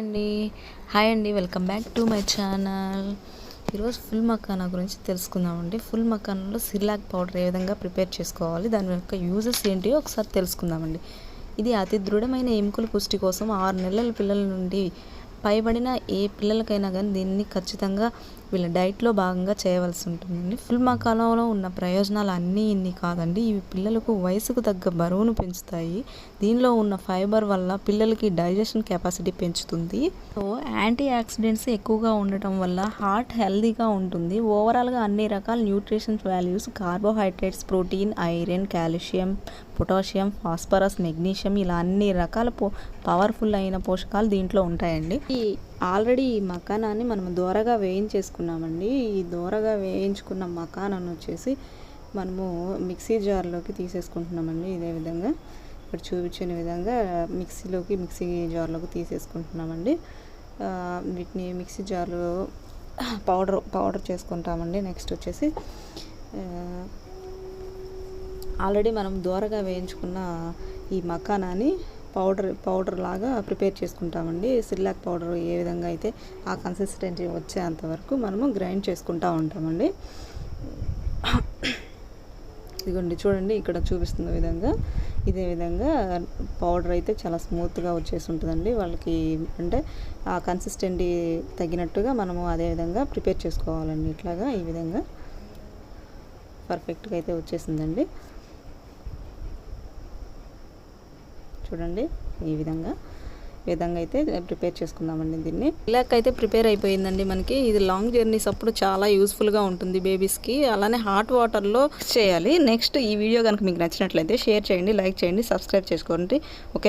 అండి. హాయ్ అండి welcome back to my channel ఈరోజు ఫుల్ మకానా గురించి తెలుసుకుందామండి. ఫుల్ మకానాలో సిర్లాక్ పౌడర్ ఏ విధంగా ప్రిపేర్ చేసుకోవాలి దాని యొక్క యూజెస్ ఏంటి ఒకసారి తెలుసుకుందామండి. ఇది అతి దృఢమైన ఎముకల పుష్టి కోసం ఆరు నెలల పిల్లల నుండి పైబడిన ఏ పిల్లలకైనా కానీ దీన్ని ఖచ్చితంగా వీళ్ళ డైట్లో భాగంగా చేయవలసి ఉంటుందండి. ఫుల్ కాలంలో ఉన్న ప్రయోజనాలు అన్నీ ఇన్ని కాదండి. ఇవి పిల్లలకు వయసుకు తగ్గ బరువును పెంచుతాయి. దీనిలో ఉన్న ఫైబర్ వల్ల పిల్లలకి డైజెషన్ కెపాసిటీ పెంచుతుంది. సో యాంటీ ఆక్సిడెంట్స్ ఎక్కువగా ఉండటం వల్ల హార్ట్ హెల్దీగా ఉంటుంది. ఓవరాల్గా అన్ని రకాల nutrition values carbohydrates protein iron calcium potassium phosphorus magnesium ఇలా అన్ని రకాల పో పవర్ఫుల్ అయిన పోషకాలు దీంట్లో ఉంటాయండి. ఈ ఆల్రెడీ ఈ మకానాన్ని మనం దూరగా వేయించేసుకున్నామండి. ఈ దూరగా వేయించుకున్న మకానాన్ని వచ్చేసి మనము మిక్సీ జార్లోకి తీసేసుకుంటున్నామండి. ఇదే విధంగా ఇక్కడ చూపించిన విధంగా మిక్సీలోకి మిక్సీ జార్లోకి తీసేసుకుంటున్నామండి. వీటిని మిక్సీ జార్లో పౌడర్ పౌడర్ చేసుకుంటామండి. నెక్స్ట్ వచ్చేసి ఆల్రెడీ మనం దూరగా వేయించుకున్న ఈ మకానాని పౌడర్ పౌడర్ లాగా ప్రిపేర్ చేసుకుంటామండి. సిర్లాక్ పౌడర్ ఏ విధంగా అయితే ఆ కన్సిస్టెన్సీ వచ్చేంత వరకు మనము గ్రైండ్ చేసుకుంటూ ఉంటామండి. ఇదిగోండి చూడండి ఇక్కడ చూపిస్తున్న విధంగా ఇదే విధంగా పౌడర్ అయితే చాలా స్మూత్గా వచ్చేసి ఉంటుందండి. వాళ్ళకి అంటే ఆ కన్సిస్టెంటీ తగినట్టుగా మనము అదే విధంగా ప్రిపేర్ చేసుకోవాలండి. ఇట్లాగా ఈ విధంగా పర్ఫెక్ట్గా అయితే వచ్చేసిందండి. చూడండి ఈ విధంగా. ఈ విధంగా అయితే ప్రిపేర్ చేసుకుందామండి దీన్ని. ఇలాక్ అయితే ప్రిపేర్ అయిపోయిందండి మనకి. ఇది లాంగ్ జర్నీస్ అప్పుడు చాలా యూస్ఫుల్గా ఉంటుంది బేబీస్కి అలానే హాట్ వాటర్లో చేయాలి. నెక్స్ట్ ఈ వీడియో కనుక మీకు నచ్చినట్లయితే షేర్ చేయండి లైక్ చేయండి సబ్స్క్రైబ్ చేసుకోండి. ఓకే